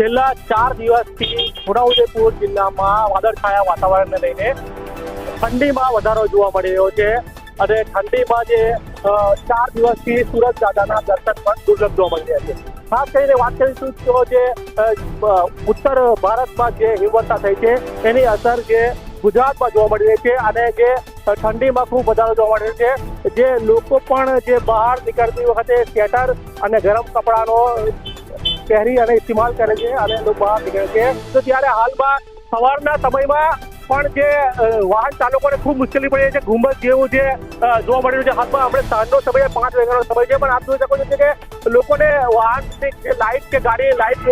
છેલ્લા ચાર દિવસથી છોટાઉદેપુર જિલ્લામાં વાદળછાયા વાતાવરણને લઈને ઠંડીમાં વધારો જોવા મળી રહ્યો છે. અને ઠંડીમાં જે ચાર દિવસથી સુરત દાદાના દર્શન પણ દુર્લભ જોવા મળી રહ્યા છે. ખાસ કરીને વાત કરીશું તો જે ઉત્તર ભારતમાં જે હિમવર્ષા થઈ છે, એની અસર જે ગુજરાતમાં જોવા મળી રહી છે અને જે ઠંડીમાં ખૂબ વધારો જોવા મળી છે. જે લોકો પણ જે બહાર નીકળતી વખતે સ્વેટર અને ગરમ કપડાનો પહેરી અને ઇસ્તેમાલ કરે છે અને લોકો બહાર નીકળે છે. તો ત્યારે હાલમાં સવારના સમયમાં પણ જે વાહન ચાલકોને ખૂબ મુશ્કેલી પડી છે. ઘુમ્મસ જેવું જે જોવા મળી રહ્યું છે. હાલમાં આપણે સાંજનો સમય પાંચ વાગ્યાનો સમય છે. પણ આપ જોઈ શકો છો કે લોકોને વાહન જે લાઇટ કે ગાડી લાઇટ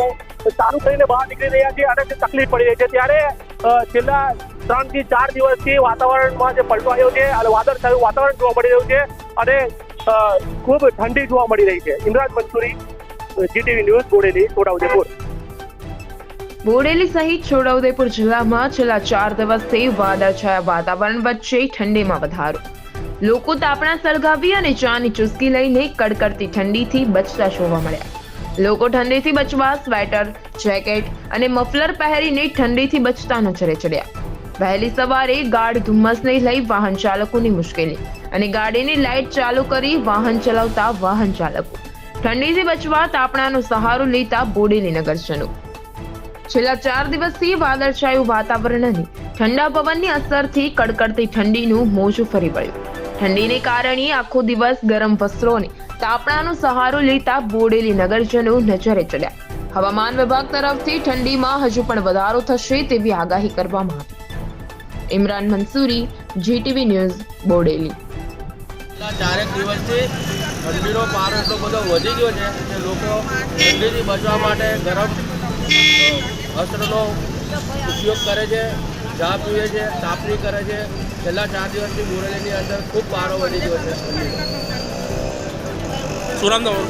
ચાલુ કરીને બહાર નીકળી રહ્યા છે અને તકલીફ પડી રહી છે. ત્યારે છેલ્લા ત્રણથી ચાર દિવસથી વાતાવરણમાં જે પલટો આવ્યો છે અને વાદળ થયું વાતાવરણ જોવા મળી રહ્યું છે અને ખૂબ ઠંડી જોવા મળી રહી છે. Imran Mansuri GTV news Bodeli, Chhota Udaipur. Bodeli સહિત છોટાઉદેપુર જિલ્લામાં છેલ્લા ચાર દિવસથી વાદળછાયા વાતાવરણ વચ્ચે ઠંડીમાં વધારો. લોકો તાપણા સળગાવી અને ચાની ચુસ્કી લઈને કડકડતી ઠંડીથી બચતા જોવા મળ્યા. લોકો ઠંડીથી બચવા સ્વેટર, જેકેટ અને મફલર પહેરીને ઠંડીથી બચતા નજરે ચડ્યા. વહેલી સવારે ગાઢ ધુમ્મસને લઈ વાહન ચાલકોની મુશ્કેલી અને ગાડીની લાઇટ ચાલુ કરી વાહન ચલાવતા વાહન ચાલકો ઠંડીથી બચવા તાપણાનો સહારો લેતા બોડેલી નગરજનો. છેલ્લા ચાર દિવસથી વાદળછાયું વાતાવરણ અને ઠંડા પવનની અસરથી કડકડતી ઠંડીનું મોજું ફરી વળ્યું ઠંડીને કારણે આખો દિવસ ગરમ વસ્ત્રો અને તાપણાનો સહારો લેતા બોડેલી નગરજનો નજરે ચડ્યા. હવામાન વિભાગ તરફથી ઠંડીમાં હજુ પણ વધારો થશે તેવી આગાહી કરવામાં આવી. Imran Mansuri, GTV news, Bodeli. ચારેક દિવસથી ઠંડીનો પારો એટલો બધો વધી ગયો છે કે લોકો ઠંડીથી બચવા માટે ગરમ અસ્ત્રનો ઉપયોગ કરે છે ચા પીવે છે તાપણી કરે છે. છેલ્લા ચાર દિવસથી બોરેલીની અંદર ખૂબ પારો વધી ગયો છે. શું નામ તમારું?